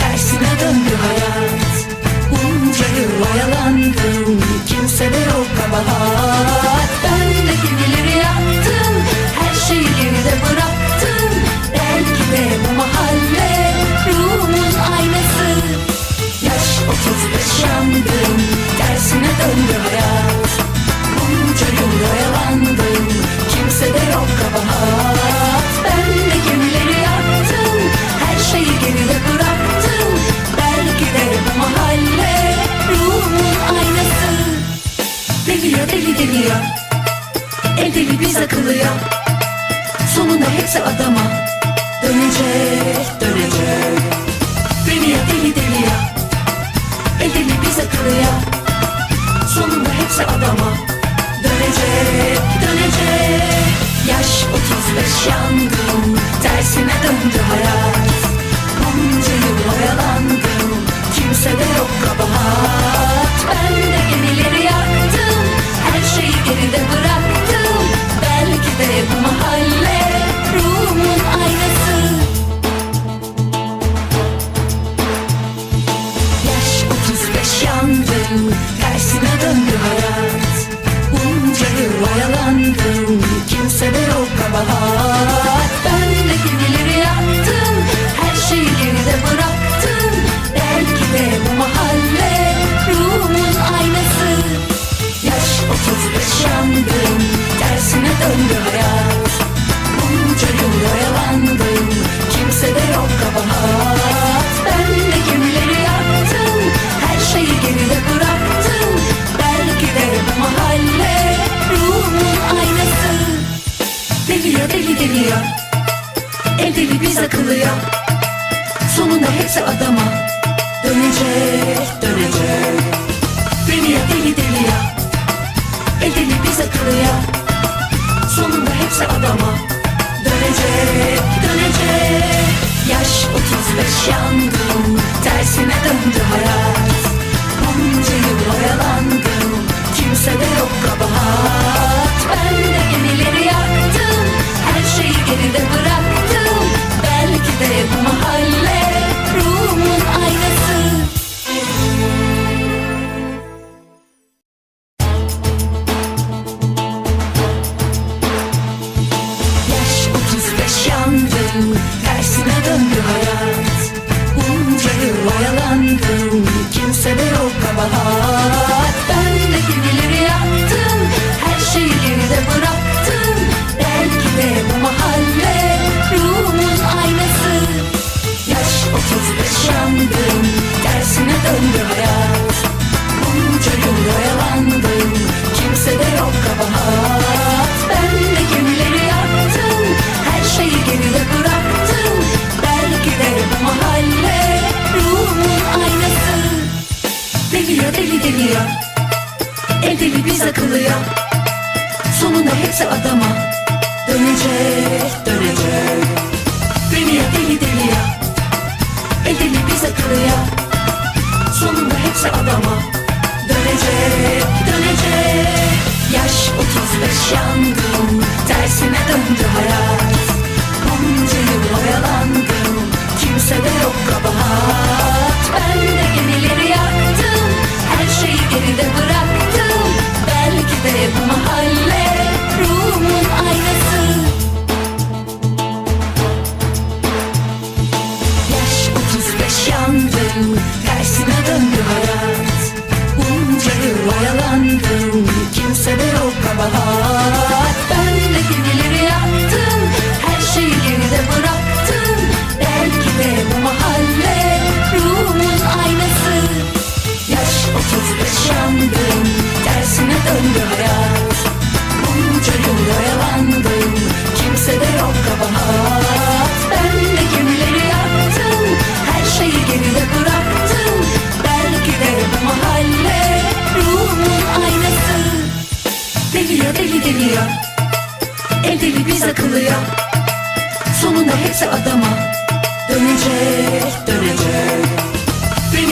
Tersine döndü hayat Deli deliyor El deli biz akıllıya Sonunda hepsi adama Dönecek dönecek. Beni ya deli deli ya El deli biz akıllıya Sonunda hepsi adama Dönecek, dönecek. Yaş 35 yandım Tersine döndü yandım Tersine döndü hayat. Bunca yıl oyalandım Kimse de yok kabahat Ben de gemileri yaktım. Her şeyi geride bıraktım. Belki de bu mahalle Ruhumun aynası. Yaş 35 yandım. Tersine döndü hayat. Bunca yıl oyalandım Kimse de yok kabahat Deli deliyor El deli biz akıllıya Sonunda hepsi adama Dönecek dönecek. Beni ya deli deli ya El deli biz akıllıya Sonunda hepsi adama Dönecek, dönecek. Yaş 35 yandım Tersine döndü hayat yandım Tersine döndü hayat. Bunca yıl oyalandım. Kimse de yok kabahat Deli deliyor. El deli biz akıllıya Sonunda hepsi adama Tersine döndü hayat. Bunca yıl oyalandım Kimse de yok kabahat El deli biz akıllıya Sonunda hepsi adama Dönecek dönecek